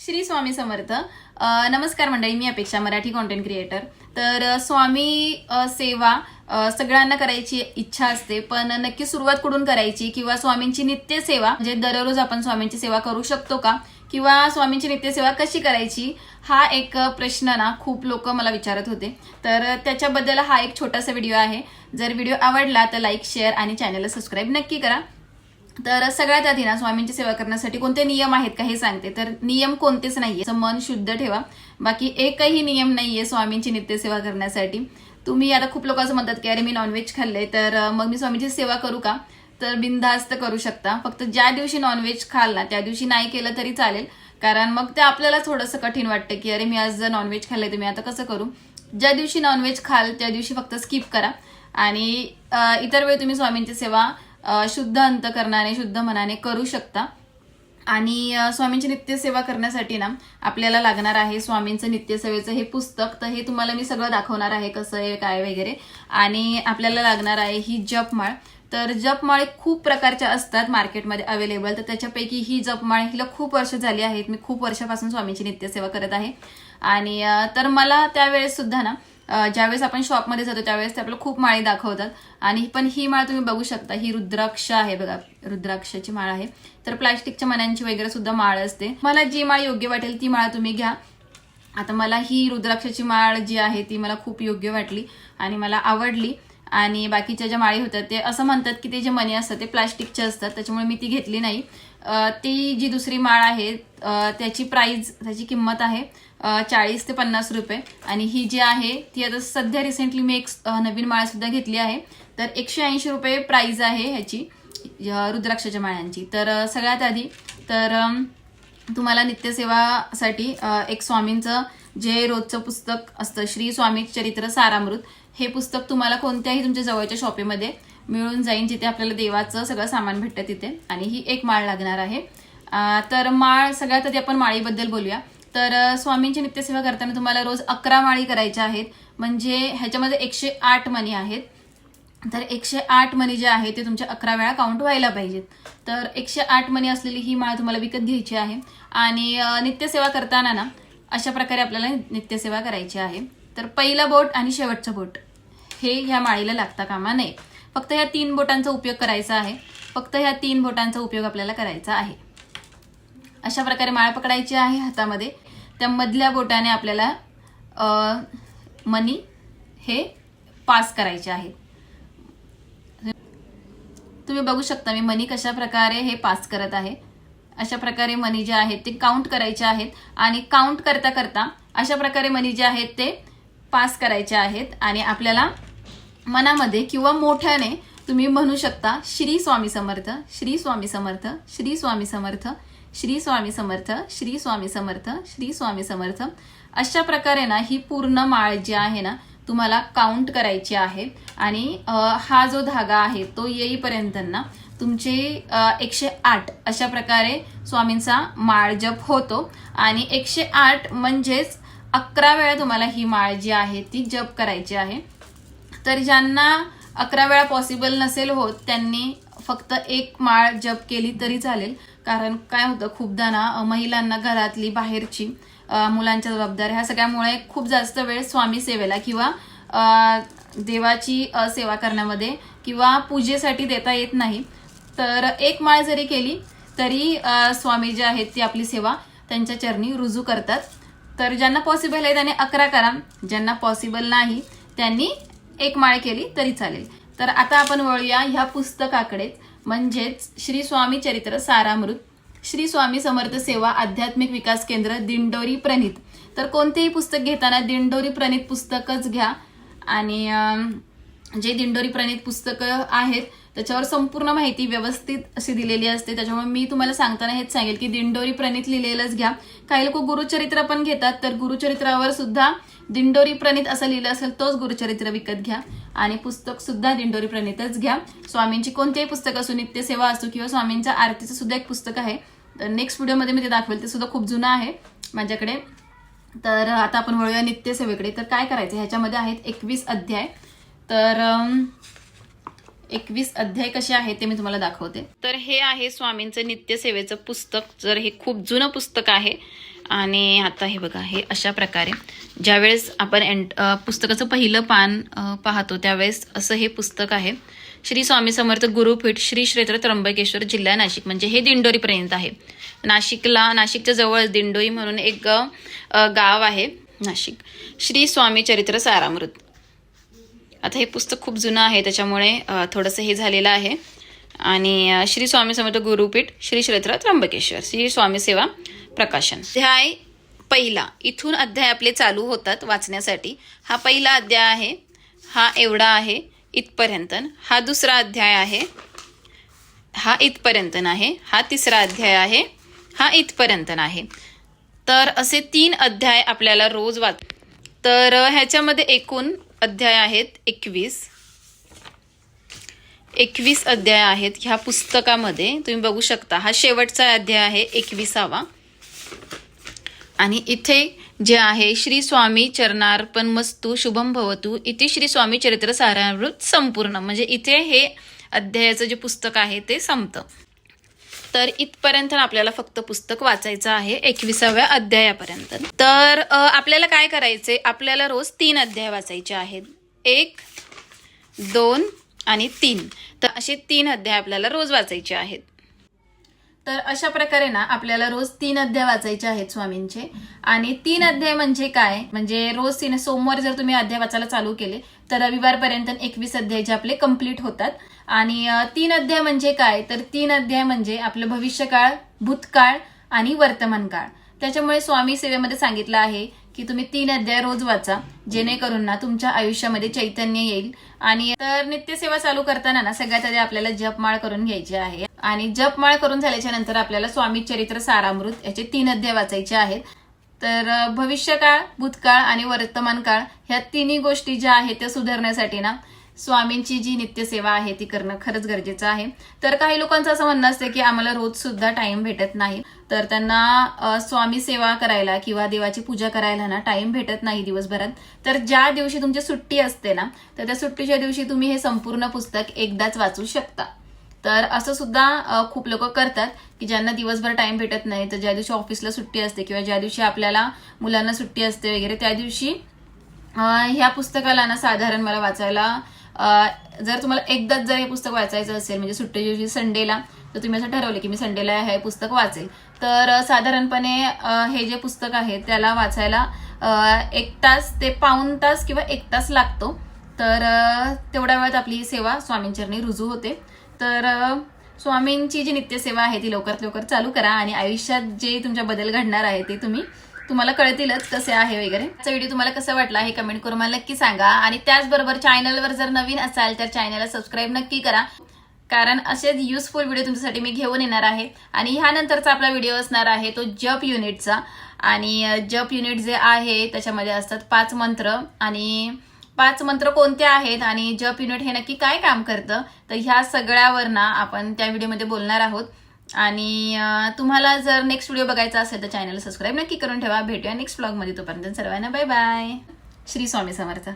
श्री स्वामी समर्थ. नमस्कार मंडळी मी अपेक्षा मराठी कॉन्टेंट क्रिएटर तर स्वामी सेवा सगळ्यांना करायची इच्छा असते पण नक्की सुरुवात कुठून करायची? किंवा स्वामींची नित्य सेवा म्हणजे दररोज आपण स्वामींची सेवा करू शकतो का? किंवा स्वामींची नित्यसेवा कशी करायची? हा एक प्रश्न ना खूप लोक मला विचारत होते. तर त्याच्याबद्दल हा एक छोटासा व्हिडिओ आहे. जर व्हिडिओ आवडला तर लाईक शेअर आणि चॅनलला सबस्क्राईब नक्की करा. तर सगळ्यात आधी ना स्वामींची सेवा करण्यासाठी कोणते नियम आहेत का हे सांगते. तर नियम कोणतेच नाहीये. असं मन शुद्ध ठेवा. बाकी एकही नियम नाहीये स्वामींची नित्यसेवा करण्यासाठी. तुम्ही आता खूप लोक असं म्हणतात की अरे मी नॉनव्हेज खाल्लंय. तर मग मी स्वामींची सेवा करू का? तर बिनधास्त करू शकता. फक्त ज्या दिवशी नॉनव्हेज खाल ना त्या दिवशी नाही केलं तरी चालेल. कारण मग ते आपल्याला थोडंसं कठीण वाटतं की अरे मी आज जर नॉनव्हेज खाल्लंय तर मी आता कसं करू? ज्या दिवशी नॉनव्हेज खाल त्या दिवशी फक्त स्किप करा. आणि इतर वेळी तुम्ही स्वामींची सेवा शुद्ध अंतकरणाने शुद्ध मनाने करू शकता. आणि स्वामींची नित्यसेवा करण्यासाठी ना आपल्याला लागणार आहे स्वामींचं नित्यसेवेचं हे पुस्तक. तर हे तुम्हाला मी सगळं दाखवणार आहे कसं आहे काय वगैरे. आणि आपल्याला लागणार आहे ही जपमाळ. तर जपमाळे खूप प्रकारच्या असतात मार्केटमध्ये अवेलेबल तर त्याच्यापैकी ही जपमाळ हिला खूप वर्ष झाली आहेत. मी खूप वर्षापासून स्वामींची नित्यसेवा करत आहे. आणि तर मला त्यावेळेस सुद्धा ना ज्यावेळेस आपण शॉपमध्ये जातो त्यावेळेस ते आपल्याला खूप माळी दाखवतात. आणि पण ही माळ तुम्ही बघू शकता ही रुद्राक्ष आहे बघा. रुद्राक्षाची माळ आहे. तर प्लास्टिकच्या मण्यांची वगैरे सुद्धा माळ असते. मला जी माळ योग्य वाटेल ती माळ तुम्ही घ्या. आता मला ही रुद्राक्षाची माळ जी आहे ती मला खूप योग्य वाटली आणि मला आवडली. आणि बाकीच्या ज्या माळी होत्या ते असं म्हणतात की ते जे मणी असतात ते प्लास्टिकचे असतात त्याच्यामुळे मी ती घेतली नाही. ती जी दुसरी माळ आहे त्याची प्राईज त्याची किंमत आहे चाळीस ते पन्नास रुपये. आणि ही जी आहे ती आता सध्या रिसेंटली मी एक नवीन माळसुद्धा घेतली आहे. तर एकशे ऐंशी रुपये प्राईज आहे ह्याची रुद्राक्षाच्या माळ्यांची. तर सगळ्यात आधी तर तुम्हाला नित्यसेवासाठी एक स्वामींचं जे रोजचं पुस्तक असतं श्री स्वामी चरित्र सारामृत हे पुस्तक तुम्हाला कोणत्याही तुमच्या जवळच्या शॉपीमध्ये मिळून जाईल जिथे आपल्याला देवाचं सगळं सामान भेटतं तिथे. आणि ही एक माळ लागणार आहे. तर माळ सगळ्यात आधी आपण माळीबद्दल बोलूया. तर स्वामींची नित्यसेवा करताना तुम्हाला रोज अकरा माळी करायच्या आहेत. म्हणजे ह्याच्यामध्ये एकशे आठ मणी आहेत. तर एकशे आठ मनी जे आहे ते तुमच्या अकरा वेळा काउंट व्हायला पाहिजेत. तर एकशे आठ मनी असलेली ही माळ तुम्हाला विकत घ्यायची आहे. आणि नित्यसेवा करताना ना अशा प्रकारे आपल्याला नित्यसेवा करायची आहे. तर पहिलं बोट आणि शेवटचं बोट. हे ह्या माळीला लागता कामा नये. फक्त ह्या तीन बोटांचा उपयोग करायचा आहे. फक्त ह्या तीन बोटांचा उपयोग आपल्याला करायचा आहे. अशा प्रकारे माळ पकडायची आहे हातामध्ये. त्या मधल्या बोटाने आपल्याला मनी हे पास करायचे आहे. तुम्ही बघू शकता मी मनी कशा प्रकारे हे पास करत आहे. अशा प्रकारे मनी जे आहेत ते काउंट करायचे आहेत. आणि काउंट करता करता अशा प्रकारे मनी जे आहेत ते पास करायचे आहेत आणि आपल्याला मनामध्ये किंवा मोठ्याने तुम्ही म्हणू शकता श्री स्वामी समर्थ श्री स्वामी समर्थ श्री स्वामी समर्थ श्री स्वामी समर्थ श्री स्वामी समर्थ श्री स्वामी समर्थ. अशा प्रकारे ना ही पूर्ण माळ जी आहे ना तुम्हाला काउंट करायची आहे. आणि हा जो धागा आहे तो येईपर्यंत ना तुमचे एकशे आठ अशा प्रकारे स्वामींचा माळ जप होतो. आणि एकशे आठ म्हणजेच अकरा वेळा तुम्हाला ही माळ जी आहे ती जप करायची आहे. तर ज्यांना अकरा वेळा पॉसिबल नसेल होत त्यांनी फक्त एक माळ जप केली तरी चालेल. कारण काय होतं खूपदा ना महिलांना घरातली बाहेरची मुलांच्या जबाबदाऱ्या ह्या सगळ्यामुळे खूप जास्त वेळ स्वामी सेवेला किंवा देवाची सेवा करण्यामध्ये किंवा पूजेसाठी देता येत नाही. तर एक माळ जरी केली तरी स्वामी जे आहेत ती आपली सेवा त्यांच्या चरणी रुजू करतात. तर ज्यांना पॉसिबल आहे त्याने अकरा करा. ज्यांना पॉसिबल नाही त्यांनी एक माळ केली तरी चालेल. तर आता आपण वळूया ह्या पुस्तकाकडे. म्हणजेच श्री स्वामी चरित्र सारामृत. श्री स्वामी समर्थ सेवा आध्यात्मिक विकास केंद्र दिंडोरी प्रणित. तर कोणतेही पुस्तक घेताना दिंडोरी प्रणित पुस्तकच घ्या. आणि जे दिंडोरी प्रणित पुस्तकं आहेत त्याच्यावर संपूर्ण माहिती व्यवस्थित अशी दिलेली असते. त्याच्यामुळे मी तुम्हाला सांगताना हेच सांगेल की दिंडोरी प्रणित लिहिलेलंच घ्या. काही लोक गुरुचरित्र पण घेतात तर गुरुचरित्रावर सुद्धा दिंडोरी प्रणित असं लिहिलं असेल तोच गुरुचरित्र विकत घ्या. आणि पुस्तक सुद्धा दिंडोरी प्रणितच घ्या. स्वामींची कोणतेही पुस्तक असो नित्यसेवा असो किंवा स्वामींच्या आरतीचं सुद्धा एक पुस्तक आहे. तर नेक्स्ट व्हिडिओमध्ये मी ते दाखवेल ते सुद्धा खूप जुनं आहे माझ्याकडे. तर आता आपण वळूया नित्यसेवेकडे. तर काय करायचं? ह्याच्यामध्ये आहेत एकवीस अध्याय. तर एकवीस अध्याय कसे आहेत ते मी तुम्हाला दाखवते. तर हे आहे स्वामींचं नित्यसेवेचं पुस्तक. जर हे खूप जुनं पुस्तक आहे आणि आता हे बघा हे अशा प्रकारे. ज्यावेळेस आपण एंट पुस्तकाचं पहिलं पान पाहतो त्यावेळेस असं हे पुस्तक आहे. श्री स्वामी समर्थ गुरुपीठ श्री क्षेत्र त्र्यंबकेश्वर जिल्हा नाशिक म्हणजे हे दिंडोरीपर्यंत आहे. नाशिकला नाशिकच्या जवळ दिंडोरी म्हणून एक गाव आहे नाशिक. श्री स्वामी चरित्र सारामृत. आता हे पुस्तक खूप जुनं आहे त्याच्यामुळे थोडंसं हे झालेलं आहे. आणि श्री स्वामी समर्थ गुरुपीठ श्री क्षेत्र त्र्यंबकेश्वर श्री स्वामी सेवा प्रकाशन. अध्याय पहिला. इथून अध्याय आपले चालू होतात वाचण्यासाठी. हा पहिला अध्याय आहे. हा एवढा आहे इथपर्यंत. हा दुसरा अध्याय आहे. हा इथपर्यंत आहे हा तिसरा अध्याय आहे. हा इथपर्यंत आहे तर असे तीन अध्याय आपल्याला रोज वाच तर ह्याच्यामध्ये एकूण अध्याय आहेत एकवीस. एकवीस अध्याय आहेत. ह्या पुस्तकामध्ये तुम्ही बघू शकता हा शेवटचा अध्याय आहे एकविसावा. आणि इथे जे आहे श्री स्वामी चरणार्पण मस्तू शुभम भवतू. इथे श्री स्वामी चरित्र सारामृत संपूर्ण. म्हणजे इथे हे अध्यायाचं जे पुस्तक आहे ते संपतं. तर इथपर्यंत आपल्याला फक्त पुस्तक वाचायचं आहे एकविसाव्या अध्यायापर्यंत. तर आपल्याला काय करायचे आपल्याला रोज तीन अध्याय वाचायचे आहेत. एक दोन आणि तीन. तर असे तीन अध्याय आपल्याला रोज वाचायचे आहेत. तर अशा प्रकारे ना आपल्याला रोज तीन अध्याय वाचायचे आहेत स्वामींचे. आणि तीन अध्याय म्हणजे काय? म्हणजे रोज तीन सोमवार जर तुम्ही अध्याय वाचायला चालू केले तर रविवारपर्यंत एकवीस अध्याय जे आपले कंप्लीट होतात. आणि तीन अध्याय म्हणजे काय? तर तीन अध्याय म्हणजे आपलं भविष्यकाळ भूतकाळ आणि वर्तमान काळ त्याच्यामुळे स्वामी सेवेमध्ये सांगितलं आहे की तुम्ही तीन अध्याय रोज वाचा जेणेकरून ना तुमच्या आयुष्यामध्ये चैतन्य येईल. आणि तर नित्यसेवा चालू करताना ना सगळ्यात आधी आपल्याला जपमाळ करून घ्यायची आहे. आणि जपमाळ करून झाल्याच्यानंतर आपल्याला स्वामी चरित्र सारामृत याचे तीन अध्याय वाचायचे आहेत. तर भविष्यकाळ भूतकाळ आणि वर्तमान काळ ह्या तिन्ही गोष्टी ज्या आहेत त्या सुधारण्यासाठी ना स्वामींची जी नित्यसेवा आहे ती करणं खरंच गरजेचं आहे. तर काही लोकांचं असं म्हणणं असतं की आम्हाला रोज सुद्धा टाइम भेटत नाही. तर त्यांना स्वामी सेवा करायला किंवा देवाची पूजा करायला ना टाइम भेटत नाही दिवसभरात. तर ज्या दिवशी तुमची सुट्टी असते ना तर त्या सुट्टीच्या दिवशी तुम्ही हे संपूर्ण पुस्तक एकदाच वाचू शकता. तर असं सुद्धा खूप लोक करतात की ज्यांना दिवसभर टाइम भेटत नाही तर ज्या दिवशी ऑफिसला सुट्टी असते किंवा ज्या दिवशी आपल्याला मुलांना सुट्टी असते वगैरे त्या दिवशी ह्या पुस्तकाला ना साधारण मला वाचायला जर तुम्हाला एकदाच जर हे पुस्तक वाचायचं असेल म्हणजे सुट्टी दिवशी संडेला तर तुम्ही असं ठरवलं की मी संडेला हे पुस्तक वाचेल. तर साधारणपणे हे जे पुस्तक आहे त्याला वाचायला एक तास ते पाऊण तास किंवा एक तास लागतो. तर तेवढ्या वेळात आपली सेवा स्वामींचरणी रुजू होते. तर स्वामींची जी नित्यसेवा आहे ती लवकरात लवकर चालू करा आणि आयुष्यात जे तुमच्या बदल घडणार आहे ते तुम्ही तुम्हाला कळतीलच कसे आहे वगैरे. आजचा व्हिडिओ तुम्हाला कसा वाटला हे कमेंट करून मला नक्की सांगा. आणि त्याचबरोबर चॅनलवर जर नवीन असाल तर चॅनलला सबस्क्राईब नक्की करा. कारण असेच युजफुल व्हिडिओ तुमच्यासाठी मी घेऊन येणार आहे. आणि ह्यानंतरचा आपला व्हिडिओ असणार आहे तो जप युनिटचा आणि जप युनिट जे आहे त्याच्यामध्ये असतात पाच मंत्र आणि पाच मंत्र कोणते आहेत आणि जप युनिट हे नक्की काय काम करतं? तर ह्या सगळ्यावर ना आपण त्या व्हिडिओमध्ये बोलणार आहोत. आणि तुम्हाला जर नेक्स्ट व्हिडिओ बघायचा असेल तर चॅनल सबस्क्राईब नक्की करून ठेवा. भेटूया नेक्स्ट ब्लॉगमध्ये तोपर्यंत सर्वांना बाय बाय श्री स्वामी समर्थ.